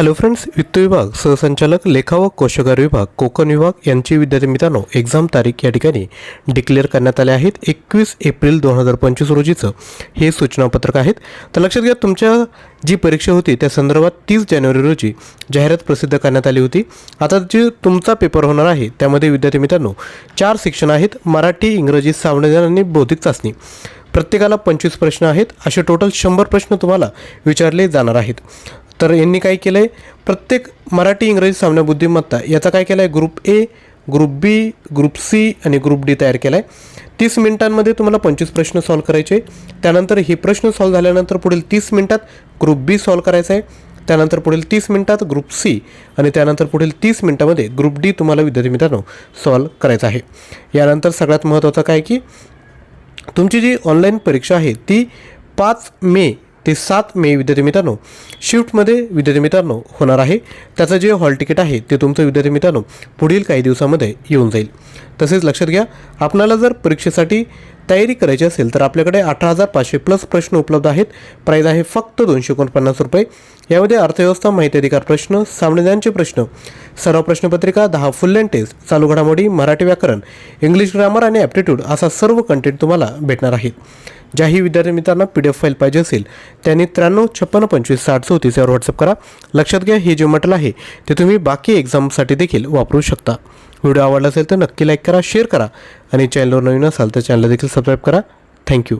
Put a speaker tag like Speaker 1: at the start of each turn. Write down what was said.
Speaker 1: Hello friends वित्त विभाग सहसंचालक लेखा व कोशगार विभाग कोकण विभाग यांची विद्यार्थी मित्रांनो एक्झाम तारीख या ठिकाणी डिक्लेअर करण्यात आल्या आहेत. एकवीस एप्रिल दोन हजार पंचवीस रोजीचं हे सूचनापत्रक आहेत. तर लक्षात घ्या तुमच्या जी परीक्षा होती त्या संदर्भात तीस जानेवारी रोजी जाहिरात प्रसिद्ध करण्यात आली होती. आता जे तुमचा पेपर होणार आहे त्यामध्ये विद्यार्थी मित्रांनो चार सेक्शन आहेत मराठी इंग्रजी सामान्य आणि बौद्धिक चाचणी. प्रत्येकाला पंचवीस प्रश्न आहेत असे टोटल शंभर प्रश्न तुम्हाला विचारले जाणार आहेत. तर यांनी काय केलं आहे प्रत्येक मराठी इंग्रजी सामना बुद्धिमत्ता याचा काय केलं आहे group A group B group C आणि ग्रुप डी तयार केला आहे तीस मिनिटांमध्ये तुम्हाला पंचवीस प्रश्न सॉल्व करायचे. त्यानंतर हे प्रश्न सॉल्व झाल्यानंतर पुढील तीस मिनिटात ग्रुप बी सॉल्व करायचा आहे. त्यानंतर पुढील तीस मिनिटात ग्रुप सी आणि त्यानंतर पुढील तीस मिनिटामध्ये ग्रुप डी तुम्हाला विद्यार्थी मित्रांनो सॉल्व करायचा आहे. यानंतर सगळ्यात महत्त्वाचं काय की तुमची जी ऑनलाईन परीक्षा आहे ती पाच मे ते सात मे विद्यार्थी मित्रांनो. शिफ्टमध्ये विद्यार्थी मित्रांनो होणार आहे. त्याचं जे हॉल तिकीट आहे ते तुमचं विद्यार्थी मित्रांनो पुढील काही दिवसामध्ये येऊन जाईल. तसेच लक्षात घ्या आपणाला जर परीक्षेसाठी तयारी करायची असेल तर आपल्याकडे अठरा हजार पाचशे प्लस प्रश्न उपलब्ध आहेत. प्राईज आहे फक्त दोनशे एकोणपन्नास रुपये. यामध्ये अर्थव्यवस्था माहिती अधिकार प्रश्न सामनेदांचे प्रश्न सराव प्रश्नपत्रिका दहा फुल लेन टेस्ट चालू घडामोडी मराठी व्याकरण इंग्लिश ग्रामर आणि ॲप्टिट्यूड असा सर्व कंटेंट तुम्हाला भेटणार आहे. ज्याही विद्यार्थी मित्रांना पी डी एफ फाईल पाहिजे असेल त्यांनी त्र्याण्णव छप्पन्न पंचवीस साठ चौतीस यावर व्हॉट्सअप करा. लक्षात घ्या हे जे म्हटलं आहे ते तुम्ही बाकी एक्झामसाठी देखील वापरू शकता. व्हिडिओ आवडला असेल तर नक्की लाईक करा शेअर करा आणि चॅनलवर नवीन असाल तर चॅनल देखील सबस्क्राईब करा. थँक्यू